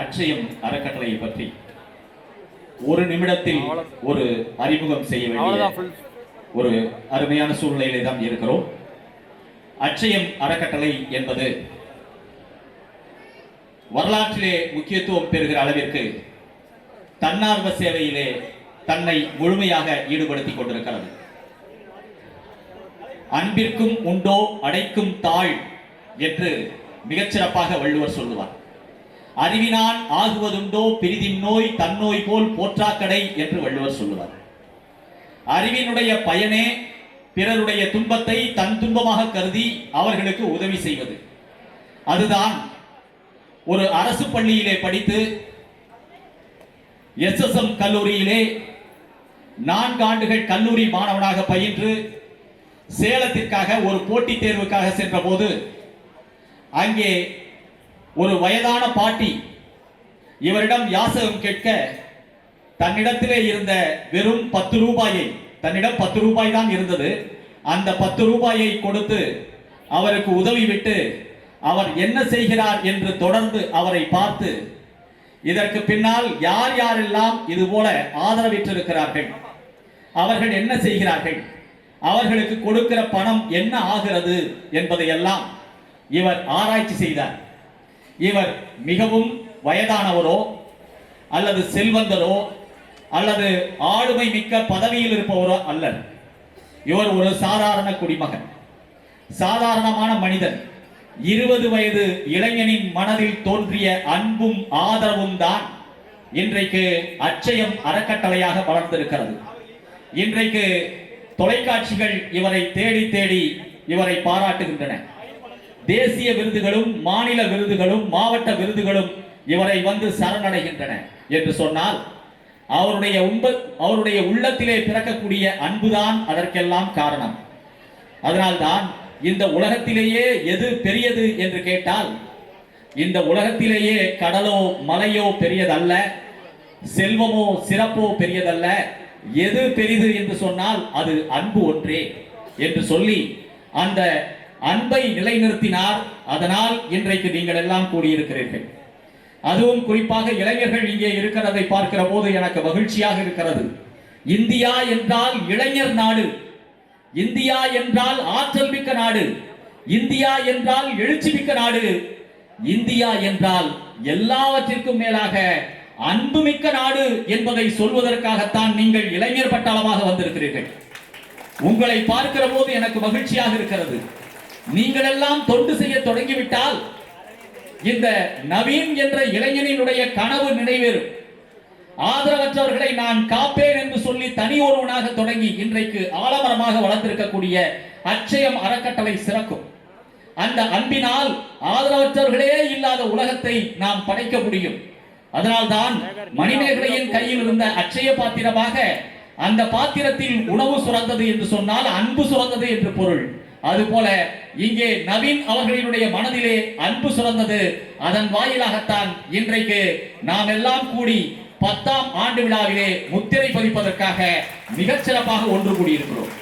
அட்சயம் அறக்கட்டளையை பற்றி ஒரு நிமிடத்தில் ஒரு அறிமுகம் செய்ய வேண்டிய. ஒரு அருமையான சூழ்நிலையிலே தான் இருக்கிறோம். அட்சயம் அறக்கட்டளை என்பது வரலாற்றிலே முக்கியத்துவம் பெறுகிற அளவிற்கு தன்னார்வ சேவையிலே தன்னை முழுமையாக ஈடுபடுத்திக் கொண்டிருக்கிறது. அன்பிற்கும் உண்டோ அடைக்கும் தாழ் என்று மிகச்சிறப்பாக வள்ளுவர் சொல்லுவார். அறிவினால் ஆகுவதுண்டோ பிரிதின் நோய் தன்னோய் போல் போற்றாக்கடை என்று வள்ளுவர் சொல்லுவார். அறிவினுடைய பயனே பிறருடைய துன்பத்தை தன் துன்பமாக கருதி அவர்களுக்கு உதவி செய்வது. அதுதான் ஒரு அரசு பள்ளியிலே படித்து எஸ்எஸ்எம் கல்லூரியிலே நான்கு ஆண்டுகள் கல்லூரி மாணவனாக பயின்று சேலத்திற்காக ஒரு போட்டித் தேர்வுக்காக சென்றபோது அங்கே ஒரு வயதான பாட்டி இவரிடம் யாசகம் கேட்க தன்னிடத்திலே இருந்த வெறும் பத்து ரூபாயை தன்னிடம் பத்து ரூபாய் தான் இருந்தது. அந்த பத்து ரூபாயை கொடுத்து அவருக்கு உதவி விட்டு அவர் என்ன செய்கிறார் என்று தொடர்ந்து அவரை பார்த்து இதற்கு பின்னால் யார் யாரெல்லாம் இது போல ஆதரவிட்டிருக்கிறார்கள்? அவர்கள் என்ன செய்கிறார்கள்? அவர்களுக்கு கொடுக்கிற பணம் என்ன ஆகிறது என்பதையெல்லாம் இவர் ஆராய்ச்சி செய்தார். இவர் மிகவும் வயதானவரோ அல்லது செல்வந்தரோ அல்லது ஆளுமை மிக்க பதவியில் இருப்பவரோ அல்ல இவர் ஒரு சாதாரண குடிமகன். சாதாரணமான மனிதன். இருபது வயது இளைஞனின் மனதில் தோன்றிய அன்பும் ஆதரவும் தான் இன்றைக்கு அச்சயம் அறக்கட்டளையாக வளர்ந்திருக்கிறது. இன்றைக்கு தொலைக்காட்சிகள் இவரை தேடி தேடி இவரை பாராட்டுகின்றன. தேசிய விருதுகளும் மாநில விருதுகளும் மாவட்ட விருதுகளும் இவரை வந்து சரணடைகின்றன என்று சொன்னால் அவருடைய உண்ப அவருடைய உள்ளத்திலே பிறக்கக்கூடிய அன்புதான் அதற்கெல்லாம் காரணம். அதனால்தான் இந்த உலகத்திலேயே எது பெரியது என்று கேட்டால் இந்த உலகத்திலேயே கடலோ மலையோ பெரியதல்ல செல்வமோ சிறப்போ பெரியதல்ல எது பெரிது என்று சொன்னால் அது அன்பு ஒன்றே என்று சொல்லி அந்த அன்பை நிலைநிறுத்தினார். அதனால் இன்றைக்கு நீங்கள் எல்லாம் கூடியிருக்கிறீர்கள். அதுவும் குறிப்பாக இளைஞர்கள் இங்கே இருக்கிறதை பார்க்கிற போது எனக்கு மகிழ்ச்சியாக இருக்கிறது. இந்தியா என்றால் இளைஞர் நாடு. இந்தியா என்றால் ஆற்றல் மிக்க நாடு. இந்தியா என்றால் எழுச்சி மிக்க நாடு. இந்தியா என்றால் எல்லாவற்றிற்கும் மேலாக அன்புமிக்க நாடு என்பதை சொல்வதற்காகத்தான் நீங்கள் இளைஞர் பட்டாளமாக வந்திருக்கிறீர்கள். உங்களை பார்க்கிற போது எனக்கு மகிழ்ச்சியாக இருக்கிறது. நீங்கள் எல்லாம் தொண்டு செய்ய தொடங்கிவிட்டால் இந்த நவீன் என்ற இளைஞனினுடைய கனவு நிறைவேறும். ஆதரவற்றவர்களை நான் காப்பேன் என்று சொல்லி தனி ஒருவனாக தொடங்கி இன்றைக்கு ஆலமரமாக வளர்ந்திருக்கக்கூடிய அச்சயம் அறக்கட்டளை சிறக்கும். அந்த அன்பினால் ஆதரவற்றவர்களே இல்லாத உலகத்தை நாம் படைக்க முடியும். அதனால்தான் மணிமேகலையின் கையில் இருந்த அச்சய பாத்திரமாக அந்த பாத்திரத்தில் உணவு சுரந்தது என்று சொன்னால் அன்பு சுரந்தது என்று பொருள். அதுபோல இங்கே நவீன் அவர்களினுடைய மனதிலே அன்பு சுரந்தது. அதன் வாயிலாகத்தான் இன்றைக்கு நாம் எல்லாம் கூடி பத்தாம் ஆண்டு விழாவிலே முத்திரை பதிப்பதற்காக மிகச்சிறப்பாக ஒன்று கூடியிருக்கிறோம்.